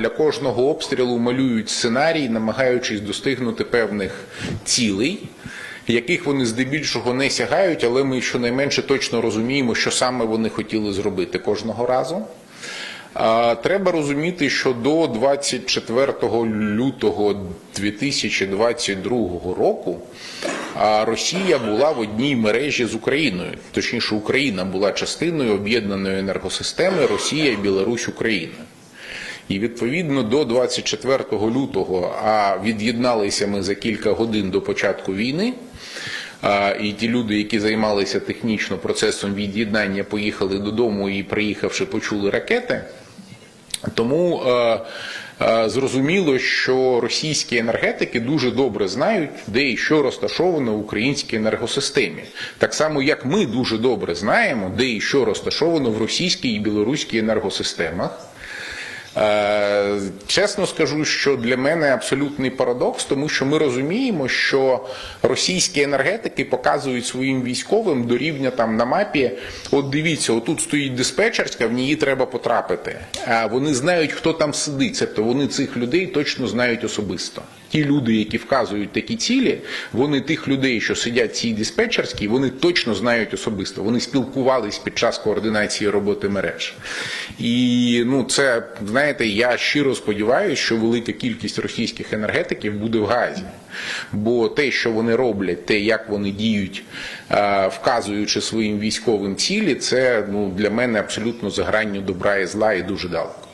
Для кожного обстрілу малюють сценарій, намагаючись достигнути певних цілей, яких вони здебільшого не сягають, але ми щонайменше точно розуміємо, що саме вони хотіли зробити кожного разу. Треба розуміти, що до 24 лютого 2022 року Росія була в одній мережі з Україною. Точніше, Україна була частиною об'єднаної енергосистеми Росія, Білорусь, Україна. І відповідно до 24 лютого, а від'єдналися ми за кілька годин до початку війни. І ті люди, які займалися технічно процесом від'єднання, поїхали додому і, приїхавши, почули ракети. Тому е, е, зрозуміло, що російські енергетики дуже добре знають, де і що розташовано в українській енергосистемі. Так само, як ми дуже добре знаємо, де і що розташовано в російській і білоруській енергосистемах. Е, Чесно скажу, що для мене абсолютний парадокс, тому що ми розуміємо, що російські енергетики показують своїм військовим до рівня там на мапі. От дивіться, отут стоїть диспетчерська, в ній треба потрапити. А вони знають, хто там сидить. Тобто вони цих людей точно знають особисто. Ті люди, які вказують такі цілі, вони тих людей, що сидять в цій диспетчерській, вони точно знають особисто. Вони спілкувались під час координації роботи мереж. І ну це знаєте, я щиро сподіваюся, що велика кількість російських енергетиків буде в газі. Бо те, що вони роблять, те, як вони діють, е, вказуючи своїм військовим цілі, це ну для мене абсолютно за гранню добра і зла і дуже далеко.